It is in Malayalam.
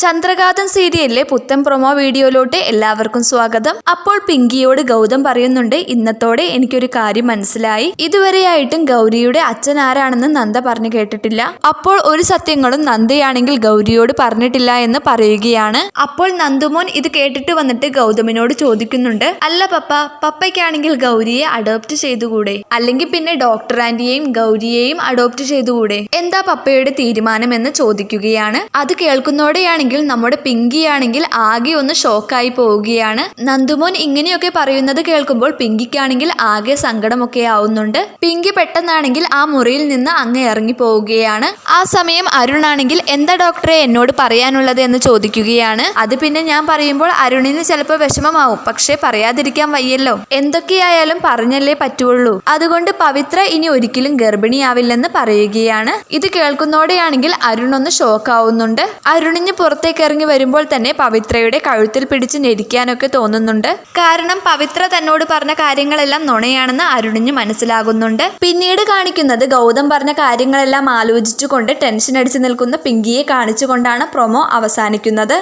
ചന്ദ്രകാന്തം സീരിയലിലെ പുത്തൻ പ്രൊമോ വീഡിയോയിലോട്ട് എല്ലാവർക്കും സ്വാഗതം. അപ്പോൾ പിങ്കിയോട് ഗൗതം പറയുന്നുണ്ട് ഇന്നത്തോടെ എനിക്കൊരു കാര്യം മനസ്സിലായി. ഇതുവരെയായിട്ടും ഗൗരിയുടെ അച്ഛൻ ആരാണെന്ന് നന്ദ പറഞ്ഞു കേട്ടിട്ടില്ല. അപ്പോൾ ഒരു സത്യങ്ങളും നന്ദയാണെങ്കിൽ ഗൗരിയോട് പറഞ്ഞിട്ടില്ല എന്ന് പറയുകയാണ്. അപ്പോൾ നന്ദുമോൻ ഇത് കേട്ടിട്ട് വന്നിട്ട് ഗൗതമിനോട് ചോദിക്കുന്നുണ്ട് അല്ല പപ്പ പപ്പയ്ക്കാണെങ്കിൽ ഗൗരിയെ അഡോപ്റ്റ് ചെയ്തുകൂടെ? അല്ലെങ്കിൽ പിന്നെ ഡോക്ടർ ആന്റിയെയും ഗൗരിയെയും അഡോപ്റ്റ് ചെയ്തുകൂടെ? എന്താ പപ്പയുടെ തീരുമാനം? എന്ന് ചോദിക്കുകയാണ്. അത് കേൾക്കുന്നോടെയാണെങ്കിൽ നമ്മുടെ പിങ്കി ആണെങ്കിൽ ആകെ ഒന്ന് ഷോക്കായി പോവുകയാണ്. നന്ദുമോൻ ഇങ്ങനെയൊക്കെ പറയുന്നത് കേൾക്കുമ്പോൾ പിങ്കിക്കാണെങ്കിൽ ആകെ സങ്കടമൊക്കെ ആവുന്നുണ്ട്. പിങ്കി പെട്ടെന്നാണെങ്കിൽ ആ മുറിയിൽ നിന്ന് അങ്ങ് ഇറങ്ങി പോവുകയാണ്. ആ സമയം അരുണാണെങ്കിൽ എന്താ ഡോക്ടറെ എന്നോട് പറയാനുള്ളത് എന്ന് ചോദിക്കുകയാണ്. അത് പിന്നെ ഞാൻ പറയുമ്പോൾ അരുണിന് ചിലപ്പോൾ വിഷമമാവും. പക്ഷേ പറയാതിരിക്കാൻ വയ്യല്ലോ. എന്തൊക്കെയായാലും പറഞ്ഞല്ലേ പറ്റുള്ളൂ. അതുകൊണ്ട് പവിത്ര ഇനി ഒരിക്കലും ഗർഭിണിയാവില്ലെന്ന് പറയുകയാണ്. ഇത് കേൾക്കുന്നോടെയാണെങ്കിൽ അരുൺ ഒന്ന് ഷോക്കാവുന്നുണ്ട് അരുണിന് പുറത്തേക്ക് ഇറങ്ങി വരുമ്പോൾ തന്നെ പവിത്രയുടെ കഴുത്തിൽ പിടിച്ച് ഞെരിക്കാനൊക്കെ തോന്നുന്നുണ്ട്. കാരണം പവിത്ര തന്നോട് പറഞ്ഞ കാര്യങ്ങളെല്ലാം നുണയാണെന്ന് അരുണിന് മനസ്സിലാകുന്നുണ്ട്. പിന്നീട് കാണിക്കുന്നത് ഗൗതം പറഞ്ഞ കാര്യങ്ങളെല്ലാം ആലോചിച്ചുകൊണ്ട് ടെൻഷൻ അടിച്ചു നിൽക്കുന്ന പിങ്കിയെ കാണിച്ചുകൊണ്ടാണ് പ്രൊമോ അവസാനിക്കുന്നത്.